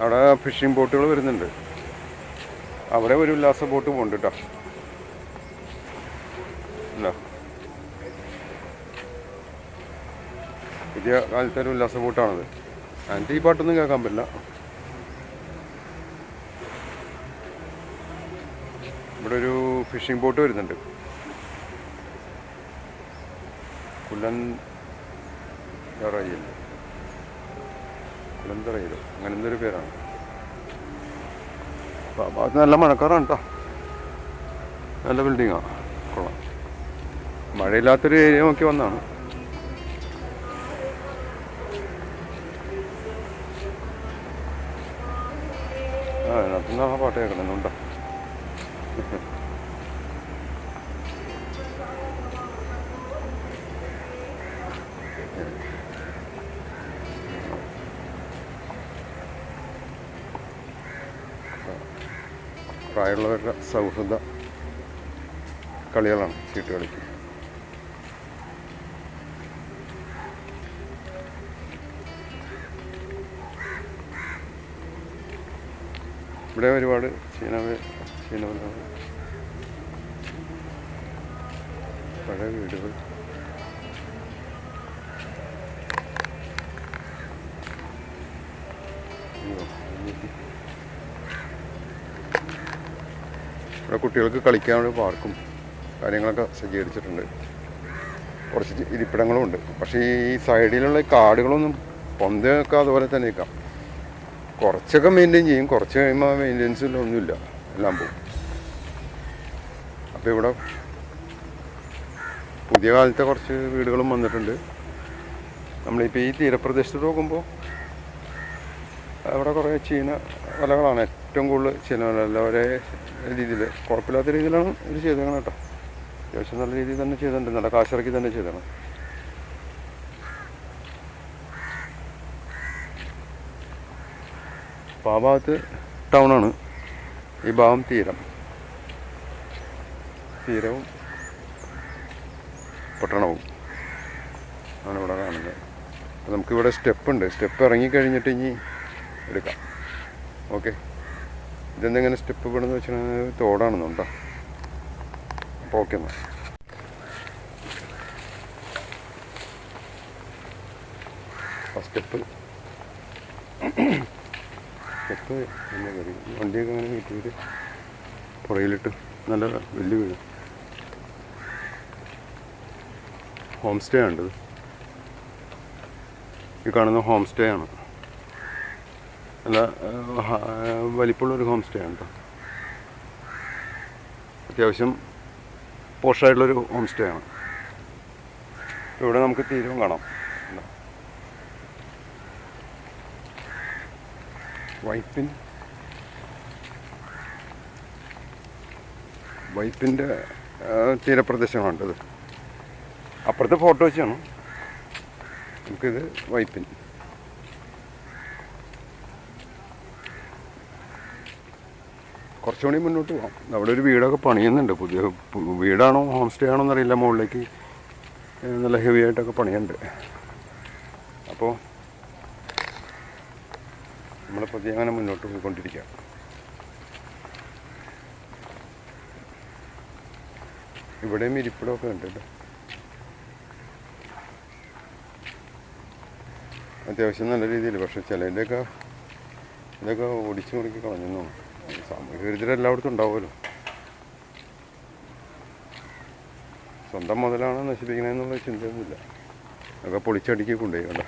അവിടെ ഫിഷിംഗ് ബോട്ടുകൾ വരുന്നുണ്ട്. അവിടെ ഒരു ഉല്ലാസ ബോട്ട് പോകുന്നുണ്ട് കേട്ടോ പുതിയ കാലത്തെ ഒരു ഉല്ലാസ ബോട്ടാണത് അതിന്റെ ഈ പാട്ടൊന്നും കേൾക്കാൻ പറ്റില്ല. ഇവിടെ ഒരു ഫിഷിംഗ് ബോട്ട് വരുന്നുണ്ട്. കുല്ലൻ കുലന്തറയിലോ? അങ്ങനെ എന്തൊരു പേരാണ്. അപ്പൊ ആ ഭാഗത്ത് നല്ല മഴക്കാറാണ് കേട്ടോ നല്ല ബിൽഡിങ്ങാണ് കൊള്ളാം. മഴയില്ലാത്തൊരു ഏരിയ നോക്കി വന്നാണ് ആ അതിനകത്തുനിന്നാണ് പാട്ട് കേൾക്കണമെന്നുണ്ടോ പ്രായമുള്ളവരുടെ സൗഹൃദ കളികളാണ് ചീട്ട് കളിക്ക്. ഇവിടെ ഒരുപാട് ചീനവ ചീനവ പഴയ വീടുകൾ. അയ്യോ, ഇവിടെ കുട്ടികൾക്ക് കളിക്കാനുള്ള പാർക്കും കാര്യങ്ങളൊക്കെ സജ്ജീകരിച്ചിട്ടുണ്ട്. കുറച്ച് ഇരിപ്പിടങ്ങളും ഉണ്ട്. പക്ഷേ ഈ സൈഡിലുള്ള കാടുകളൊന്നും പൊന്തയൊക്കെ അതുപോലെ തന്നെ നിൽക്കാം. കുറച്ചൊക്കെ മെയിന്റെയിൻ ചെയ്യും. കുറച്ച് കഴിയുമ്പോൾ മെയിന്റെനൻസിലൊന്നുമില്ല എല്ലാം പോകും. അപ്പോൾ ഇവിടെ പുതിയ കാലത്തെ കുറച്ച് വീടുകളും വന്നിട്ടുണ്ട്. നമ്മളിപ്പോൾ ഈ തീരപ്രദേശത്ത് നോക്കുമ്പോൾ അവിടെ കുറേ ചീന വലകളാണ് ഏറ്റവും കൂടുതൽ ചെയ്യുന്നത് അല്ല ഒരേ രീതിയിൽ. കുഴപ്പമില്ലാത്ത രീതിയിലാണ് ഇത് ചെയ്തേക്കണം കേട്ടോ. അത്യാവശ്യം നല്ല രീതിയിൽ തന്നെ ചെയ്തിട്ടുണ്ട്. നല്ല കാശിറക്കി തന്നെ ചെയ്തേക്കണം അപ്പോൾ ആ ഭാഗത്ത് ടൗണാണ് ഈ ഭാഗം തീരം. തീരവും പട്ടണവും ആണ് ഇവിടെ കാണുന്നത്. അപ്പോൾ നമുക്കിവിടെ സ്റ്റെപ്പ് ഉണ്ട്. സ്റ്റെപ്പ് ഇറങ്ങിക്കഴിഞ്ഞിട്ട് ഇനി എടുക്കാം. ഓക്കെ ഇതെന്തെങ്ങനെ സ്റ്റെപ്പ് ഇവിടെ നിന്ന് വെച്ചിട്ടുണ്ടെങ്കിൽ തോടാണെന്നുണ്ടോ അപ്പോൾ ഓക്കെ എന്നാൽ സ്റ്റെപ്പ് സ്റ്റെപ്പ് എന്നെ കയറി. വണ്ടിയൊക്കെ അങ്ങനെ കിട്ടിയിട്ട് പുറയിലിട്ട് നല്ല വലിയ വീട്. ഹോം സ്റ്റേ ആണ്ടത് ഈ കാണുന്ന ഹോം സ്റ്റേ ആണ്. നല്ല ഏഹ്, ഹ- സ്റ്റേ ആണ് കേട്ടോ അത്യാവശ്യം പോഷായിട്ടുള്ളൊരു ഹോം സ്റ്റേ ആണ്. ഇവിടെ നമുക്ക് തീരവും കാണാം. വൈപ്പിൻ വൈപ്പിന്റെ തീരപ്രദേശമാണിത് അപ്പുറത്തെ ഫോട്ടോ വെച്ചാണ് നമുക്കിത് വൈപ്പിൻ കുറച്ചുകൂടി മുന്നോട്ട് പോകാം അവിടെ ഒരു വീടൊക്കെ പണിയുന്നുണ്ട്. പുതിയ വീടാണോ ഹോം സ്റ്റേ ആണോ എന്നറിയില്ല. മുകളിലേക്ക് നല്ല ഹെവി ആയിട്ടൊക്കെ പണിയുണ്ട്. അപ്പോൾ നമ്മൾ പുതിയ അങ്ങനെ മുന്നോട്ട് പോയിക്കൊണ്ടിരിക്കുക ഇവിടെയും ഇരിപ്പിടമൊക്കെ ഉണ്ട് കേട്ടോ. അത്യാവശ്യം നല്ല രീതിയിൽ. പക്ഷെ ചിലതിന്റെയൊക്കെ ഇതൊക്കെ ഓടിച്ചു മുറുക്കി കളഞ്ഞു സാമൂഹിക ദരിദ്രം എല്ലായിടത്തും ഉണ്ടാവുമല്ലോ. സ്വന്തം മുതലാണ് നശിപ്പിക്കണമെന്നുള്ള ചിന്തയൊന്നുമില്ല. അതൊക്കെ പൊളിച്ചടുക്കി കൊണ്ടുപോയി കണ്ട?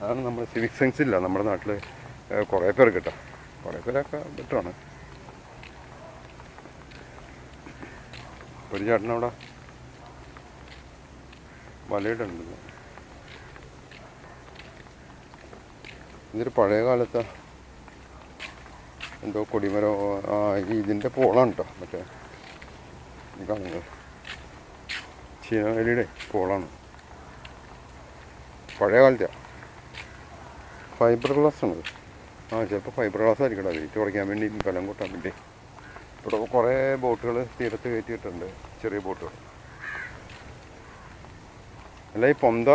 അതാണ് നമ്മുടെ സിവിക് സെൻസ് ഇല്ല. നമ്മുടെ നാട്ടിൽ കുറേ പേർ കേട്ടോ. കുറേ പേരൊക്കെ ബെറ്ററാണ്. ഒരു ചേട്ടനവിടെ വലയിടുന്നുണ്ട് ഇതൊരു പഴയ കാലത്തെ എന്തോ കൊടിമരം ആ ഇതിന്റെ പോളാണ് കേട്ടോ മറ്റേ കാണുന്നത് ചീനവേലിയുടെ പോളാണ്. പഴയ കാലത്തെ ഫൈബർ ഗ്ലാസ് ആണ്. ആ ചിലപ്പോൾ ഫൈബർ ഗ്ലാസ് ആയിരിക്കട്ടെ വെയിറ്റ് കുറയ്ക്കാൻ വേണ്ടി ബലം കൂട്ടാൻ വേണ്ടി. ഇവിടെ കുറേ ബോട്ടുകൾ തീരത്ത് കയറ്റിയിട്ടുണ്ട്. ചെറിയ ബോട്ടുകൾ അല്ല ഈ പൊന്ത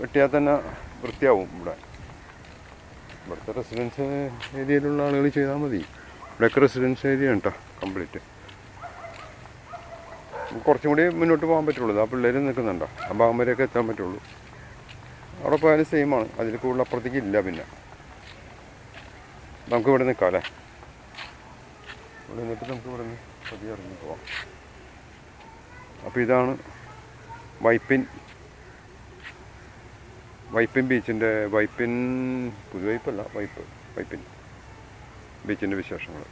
വെട്ടിയാൽ തന്നെ വൃത്തിയാവും ഇവിടെ. ഇവിടുത്തെ റെസിഡൻസ് ഏരിയയിലുള്ള ആളുകൾ ചെയ്താൽ മതി. ഇവിടെയൊക്കെ റെസിഡൻസ് ഏരിയ കേട്ടോ കംപ്ലീറ്റ് കുറച്ചും കൂടി മുന്നോട്ട് പോകാൻ പറ്റുള്ളൂ. ആ പിള്ളേർ നിൽക്കുന്നുണ്ടോ? ആ ഭാഗം വരെയൊക്കെ എത്താൻ പറ്റുള്ളൂ. അവിടെ പോയാലും സെയിമാണ് അതിൽ കൂടുതൽ അപ്പുറത്തേക്ക് ഇല്ല പിന്നെ. നമുക്ക് ഇവിടെ നിൽക്കാം അല്ലേ? ഇവിടെ നിന്നിട്ട് നമുക്ക് ഇവിടെ നിന്ന് പതിയെ ഇറങ്ങി പോവാം. അപ്പോൾ ഇതാണ് വൈപ്പിൻ വൈപ്പിൻ ബീച്ചിന്റെ വൈപ്പിൻ പുതുവൈപ്പല്ല വൈപ്പ് വൈപ്പിൻ ബീച്ചിന്റെ വിശേഷങ്ങൾ.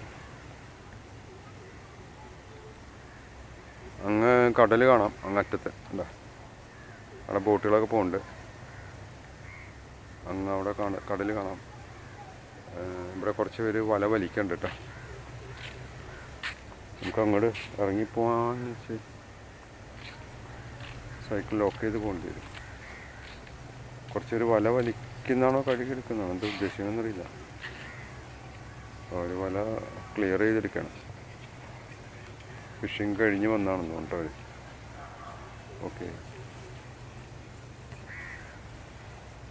അങ്ങ് കടൽ കാണാം അങ്ങറ്റത്ത് എന്താ അവിടെ ബോട്ടുകളൊക്കെ പോകുന്നുണ്ട് അങ്ങ് അവിടെ കാണ കടൽ കാണാം. ഇവിടെ കുറച്ച് പേര് വല വലിക്കണ്ട് കേട്ടോ. നമുക്ക് അങ്ങോട്ട് ഇറങ്ങിപ്പോവാന്ന് വെച്ച് സൈക്കിൾ ലോക്ക് ചെയ്ത് പോകേണ്ടി വരും. കുറച്ച് പേര് വല വലിക്കുന്നതാണോ കഴുകിയെടുക്കുന്നതാണോ? എന്താ ഉദ്ദേശിക്കുന്നറിയില്ല അവർ വല ക്ലിയർ ചെയ്തെടുക്കണം. ഫിഷിങ് കഴിഞ്ഞ് വന്നാണെന്ന് പറഞ്ഞിട്ട് അവർ ഓക്കെ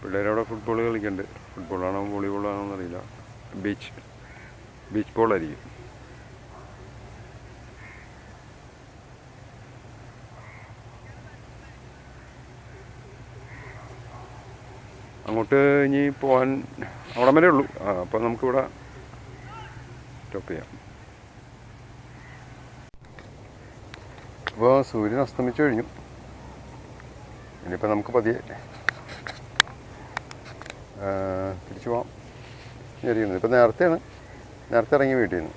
പിള്ളേരവിടെ ഫുട്ബോൾ കളിക്കുന്നുണ്ട് ഫുട്ബോളാണോ വോളിബോളാണോ എന്നറിയില്ല. ബീച്ച് ബീച്ച് ബോൾ അങ്ങോട്ട് ഇനി പോകാൻ അവിടെ വരെ ഉള്ളൂ. ആ അപ്പം നമുക്കിവിടെ സ്റ്റോപ്പ് ചെയ്യാം. അപ്പോൾ സൂര്യൻ അസ്തമിച്ചു കഴിഞ്ഞു. ഇനിയിപ്പോൾ നമുക്ക് പതിയെ തിരിച്ചു പോവാം. ശരിയുന്നത് ഇപ്പം നേരത്തെയാണ് നേരത്തെ ഇറങ്ങി വീട്ടിൽ നിന്ന്.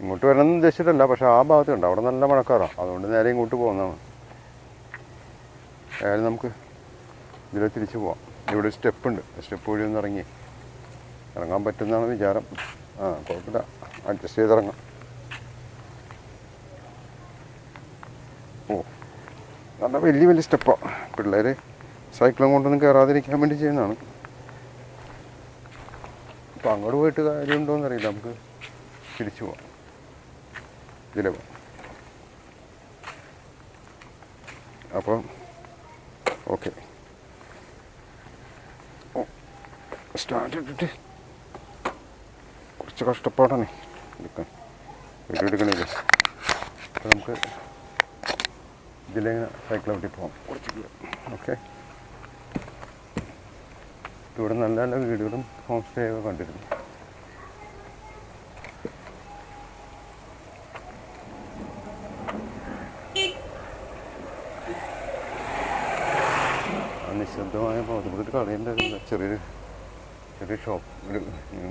ഇങ്ങോട്ട് വരണമെന്ന് ഉദ്ദേശിച്ചിട്ടല്ല പക്ഷെ ആ ഭാഗത്തുണ്ട്. അവിടെ നല്ല മഴക്കാറാണ് അതുകൊണ്ട് നേരെ ഇങ്ങോട്ട് പോകുന്നതാണ്. ഏതായാലും നമുക്ക് ഇതിലെ തിരിച്ചു പോവാം. ഇവിടെ സ്റ്റെപ്പ് ഉണ്ട് സ്റ്റെപ്പ് വഴി ഒന്ന് ഇറങ്ങി. ഇറങ്ങാൻ പറ്റുന്നതാണ് വിചാരം. ആ കുഴപ്പമില്ല. അഡ്ജസ്റ്റ് ചെയ്തിറങ്ങാം ഓ നല്ല വലിയ വലിയ സ്റ്റെപ്പാണ് പിള്ളേർ സൈക്കിളും കൊണ്ടൊന്നും കയറാതിരിക്കാൻ വേണ്ടി ചെയ്യുന്നതാണ്. അപ്പം അങ്ങോട്ട് പോയിട്ട് കാര്യമുണ്ടോയെന്ന് അറിയില്ല. നമുക്ക് തിരിച്ചു പോവാം. ഇതിലെ. പോവാം അപ്പോൾ ഓക്കെ. സ്റ്റാർട്ട് ഇട്ടിട്ട് കുറച്ച് കഷ്ടപ്പാടാണ്. എടുക്കാൻ. വീഡിയോ എടുക്കണില്ല? അപ്പോൾ നമുക്ക് ഇതിലിങ്ങനെ സൈക്കിൾ വീട്ടിൽ പോകാം കുറച്ച് ഓക്കെ ഇവിടെ നല്ല നല്ല വീടുകളും ഹോം സ്റ്റേ ഒക്കെ കണ്ടിരുന്നു. നിശബ്ദമായ ഒരു കടയുണ്ടായിരുന്നു ചെറിയൊരു ചെറിയ ഷോപ്പ് ഒരു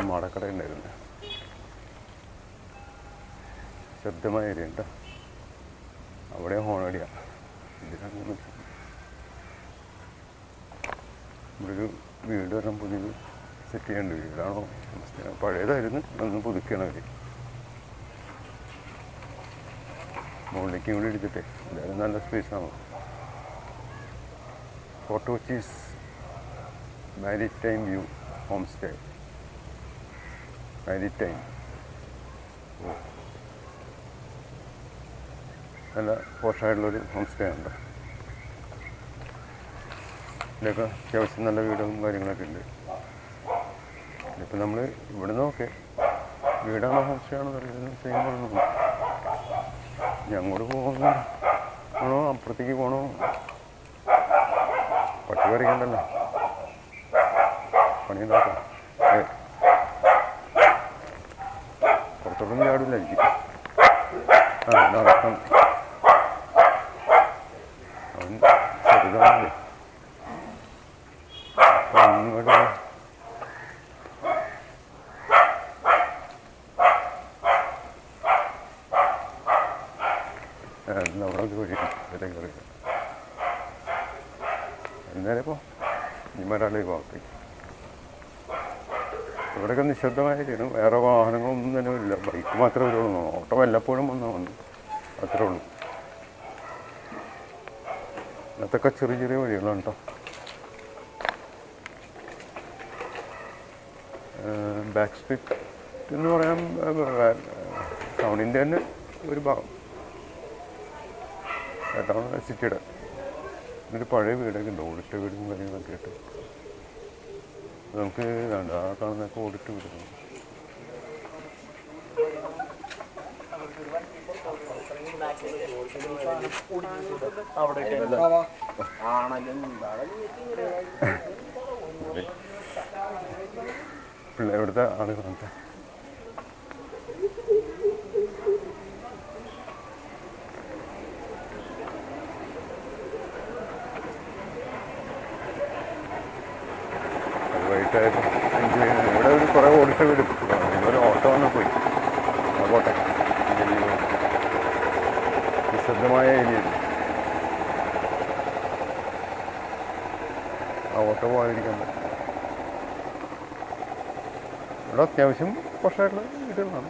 മടക്കട ഉണ്ടായിരുന്നു. ശബ്ദമായ ഏരിയ ഉണ്ടോ. അവിടെ ഹോണടിയ ഇതിനങ്ങനെ ഇവിടെ ഒരു വീട് വരണം പുതിയത് സെറ്റ് ചെയ്യേണ്ട വീടാണോ? പഴയതായിരുന്നു അന്ന് പുതുക്കണം അവർ മുകളിലേക്ക് കൂടി എടുത്തിട്ടെ. എന്തായാലും നല്ല സ്പേസാണ് fort Kochi's time view home stay maritime നല്ല പോഷായിട്ടുള്ളൊരു ഹോം സ്റ്റേ ഉണ്ട്. ഇതിലൊക്കെ അത്യാവശ്യം നല്ല വീടും കാര്യങ്ങളൊക്കെ ഉണ്ട്. ഇപ്പം നമ്മൾ ഇവിടെ നോക്കെ. വീടാണോ ഹോം സ്റ്റേ ആണോ അറിയുന്നത് സെയിം പറഞ്ഞു ഇനി അങ്ങോട്ട് പോകുന്നു. ആണോ അപ്പുറത്തേക്ക് പോകണോ പട്ടി പറിക്കണ്ടല്ലോ. പണിയുണ്ടാക്കാം ഏ പുറത്തോട്ടൊന്നും ചാടില്ല എനിക്ക്. ആ നടക്കാം അവൻ ചെറുതാണല്ലേ. അങ്ങോട്ട് അവിടെ ഒരു വഴി ഇതിലെ കയറി. നേരെ പോ. നിമരാളി ഭാഗത്തേക്ക് ഇവിടെയൊക്കെ നിശബ്ദമായിരിക്കും വേറെ വാഹനങ്ങളൊന്നും തന്നെ ഇല്ല ബൈക്ക് മാത്രമേ വരുള്ളൂ. ഓട്ടോ വല്ലപ്പോഴും വന്നാൽ വന്നു അത്രേ ഉള്ളൂ. അതൊക്കെ ചെറിയ ചെറിയ വഴികളാണ് കേട്ടോ ബാക്ക് സ്ട്രീറ്റ് എന്ന് പറയാൻ ടൗണിന്റെ തന്നെ ഒരു ഭാഗം. ടൗൺ സിറ്റിയുടെ എന്നിട്ട് പഴയ വീടൊക്കെ ഉണ്ട്. ഓടിട്ട വീടും കാര്യങ്ങളൊക്കെ ആയിട്ട്. നമുക്ക് വേണ്ട ആ കാണുന്നൊക്കെ ഓടിട്ട് വിടുന്നു. പിള്ളേർ ഇവിടുത്തെ ആളുകളൊക്കെ വൈകിട്ടായപ്പോൾ അഞ്ച് ഇവിടെ ഒരു കുറേ ഓടിച്ച വീട് ഒരു ഓട്ടോ വന്ന് പോയി. പോട്ടെ. നിശബ്ദമായ ഏരിയയിൽ ആ ഓട്ടോ പോകാതിരിക്കാൻ പറ്റും. ഇവിടെ അത്യാവശ്യം കുറച്ചായിട്ടുള്ള വീടുകളാണ്.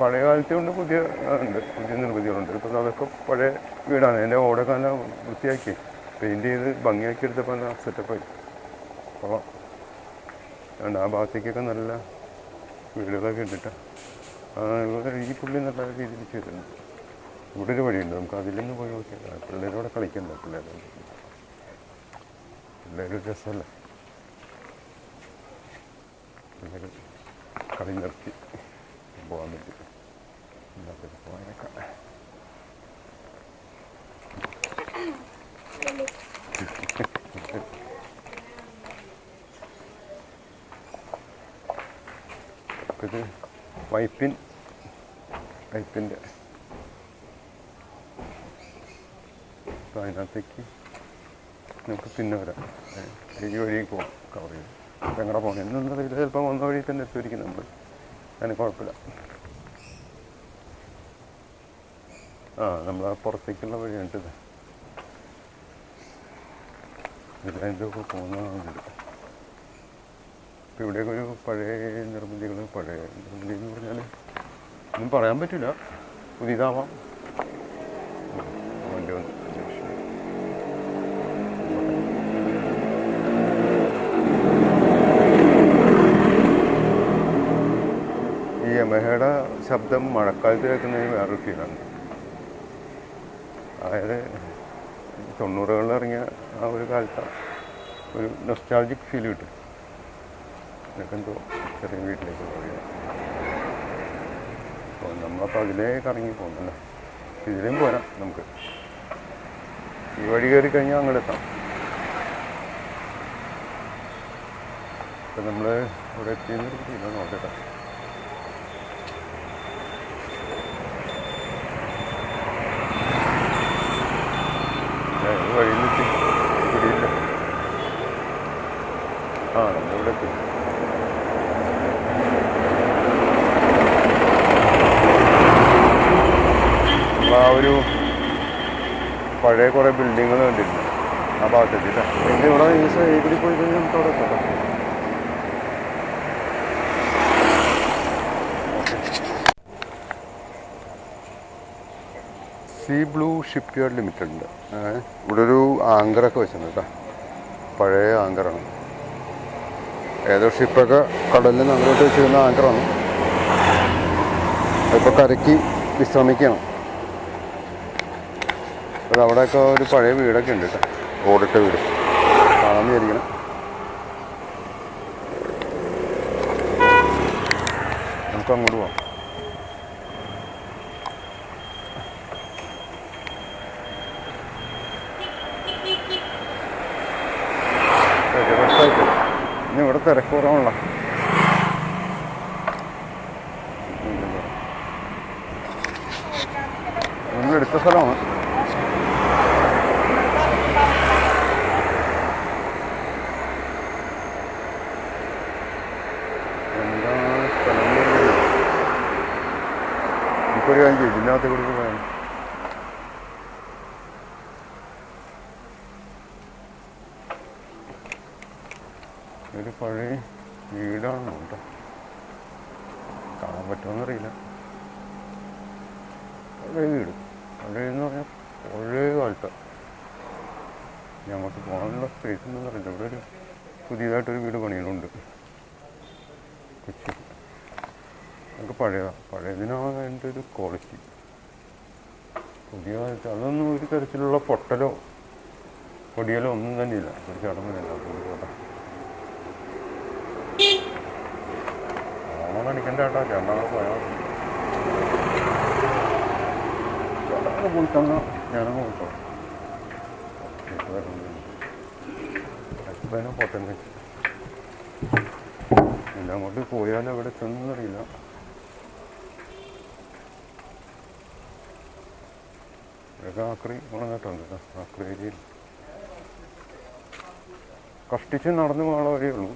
പഴയ കാലത്തെ കൊണ്ട് പുതിയ ഉണ്ട്. പുതിയ നിർമ്മിതികളുണ്ട്. ഇപ്പം അതൊക്കെ പഴയ വീടാണ്. എന്റെ ഓടൊക്കെ നല്ല വൃത്തിയാക്കി. പെയിന്റ് ചെയ്ത് ഭംഗിയാക്കി എടുത്തപ്പോൾ നല്ല സെറ്റപ്പായി. കൊള്ളാം. അതുകൊണ്ട് ആ ഭാഗത്തേക്കൊക്കെ നല്ല വീടുകളൊക്കെ ഇട്ടിട്ട് ഈ പുള്ളി നല്ല രീതിയിൽ ചെയ്തിട്ടുണ്ട്. ഇവിടെ ഒരു വഴിയുണ്ട് നമുക്ക് അതിലൊന്ന് പോയി നോക്കിയാൽ പിള്ളേരോടെ കളിക്കണ്ട പിള്ളേരെ? പിള്ളേരൊരു രസമല്ല? പിള്ളേർ കളി നിർത്തി പോകാൻ പറ്റി ഇല്ലാത്തൊക്കെ പോകാനൊക്കെ ഇത് വൈപ്പിൻ പൈപ്പിന്റെ അപ്പോൾ അതിനകത്തേക്ക് നമുക്ക് പിന്നെ വരാം. ഈ വഴി പോകാം കവർ ചെയ്ത്. അപ്പം എങ്ങനെ പോകണം എന്നുള്ളത് ഇത് ചിലപ്പോൾ വന്ന വഴി തന്നെ എത്തിയിരിക്കും നമ്മൾ അതിന് കുഴപ്പമില്ല. ആ നമ്മൾ ആ പുറത്തേക്കുള്ള വഴിയുണ്ട് ഇത് ഇതിന്റെ പോകുന്നതാണ് ഇപ്പം ഇവിടെയൊക്കെ ഒരു പഴയ നിർമ്മിതികൾ പഴയ നിർമ്മിതി എന്ന് പറഞ്ഞാൽ ഒന്നും പറയാൻ പറ്റില്ല. പുതിയതാവാം. ഈ യമഹയുടെ ശബ്ദം മഴക്കാലത്ത് കേൾക്കുന്നതിന് വേറൊരു ഫീലാണ്. അതായത് തൊണ്ണൂറുകളിൽ ഇറങ്ങിയ ആ ഒരു കാലത്ത് ഒരു നൊസ്റ്റാൾജിക് ഫീൽ കിട്ടും. എന്നൊക്കെ എന്തോ ചെറിയ വീട്ടിലേക്ക് പറയുക അപ്പോൾ നമ്മളപ്പോൾ അതിലേക്ക് ഇറങ്ങി പോകുന്നല്ലോ ഇതിലേയും പോരാം നമുക്ക്. ഈ വഴി കയറി കഴിഞ്ഞാൽ അങ്ങോട്ട് എത്താം. ഇപ്പം നമ്മൾ ഇവിടെ എത്തിയെന്നൊരു ഫീലാണ് നോക്കട്ടെ. വഴിയിൽ എത്തി പിടിയില്ല ആ നമ്മളിവിടെ എത്തി നമ്മൾ ആ ഒരു പഴയ കുറേ ബിൽഡിങ്ങുകൾ കണ്ടിരുന്നു ആ പിന്നെ ഇവിടെ ഈ സൈഡിൽ പോയി കഴിഞ്ഞാൽ നമുക്ക് അവിടെ എത്താം. Sea blue ship yard limited ഉണ്ട് ഇവിടെ ഒരു ആങ്കറൊക്കെ വെച്ചിട്ടുണ്ട് കേട്ടോ പഴയ ആങ്കറാണ്. ഏതോ ഷിപ്പൊക്കെ കടലിൽ നിന്ന് അങ്ങോട്ട് വെച്ചിരുന്ന ആങ്കറാണ്. ഇപ്പോൾ കരയ്ക്ക് വിശ്രമിക്കണം അപ്പോൾ അവിടെയൊക്കെ ഒരു പഴയ വീടൊക്കെ ഉണ്ട് കേട്ടോ. ഓടിട്ട വീട്. കാണാൻ വിചാരിക്കണം നമുക്ക് അങ്ങോട്ട് പോവാം. ഇനി ഇവിടെ തിരക്ക് കുറവുള്ള എടുത്ത സ്ഥലമാണ് എന്താണ് സ്ഥലം എന്ന് അറിയില്ല. നമുക്കൊരു കാര്യം ചെയ്യും ഇതിനകത്ത് കൂടി ഒരു പഴയ വീടാണ് കേട്ടോ. കാണാൻ പറ്റുമെന്നറിയില്ല പഴയ വീട്. പഴയെന്ന് പറഞ്ഞാൽ പഴയ കാലത്ത്. ഞങ്ങൾക്ക് പോകാനുള്ള സ്പേസ് ഒന്നും അറിയില്ല. ഇവിടെ ഒരു പുതിയതായിട്ടൊരു വീട് പണിയുന്നുണ്ട് കൊച്ചി. പഴയതാണ് പഴയതിനാണ് അതിന്റെ ഒരു ക്വാളിറ്റി പുതിയ അതൊന്നും ഒരു തരത്തിലുള്ള പൊട്ടലോ പൊടിയലോ ഒന്നും തന്നെയില്ല ഒരു ചടങ്ങില്ല ഓണം ചേട്ടനാളെ പോയാൽ ചടങ്ങ് പോയി തന്നാൽ ഞാനങ്ങ് പോയിട്ടോ പൊട്ടൻ അങ്ങോട്ട് പോയാലും? അവിടെ ചെന്നറിയില്ല. ഇതൊക്കെ ആക്രി ഉണങ്ങിട്ടുണ്ട് കേട്ടോ ആക്രി ഏരിയയിൽ കഷ്ടിച്ച് നടന്നു പോകാനുള്ള വഴിയേ ഉള്ളൂ.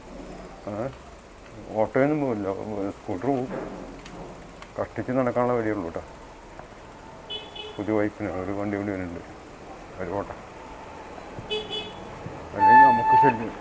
ഓട്ടോയൊന്നും പോകില്ല സ്കൂട്ടർ പോകും കഷ്ടിച്ച് നടക്കാനുള്ള വഴിയേ ഉള്ളൂ കേട്ടോ പുതിയ വൈപ്പിന് ഒരു വണ്ടി കൂടി വരുന്നുണ്ട് ഒരു ഓട്ടം അല്ലെങ്കിൽ നമുക്ക് ശല്യം.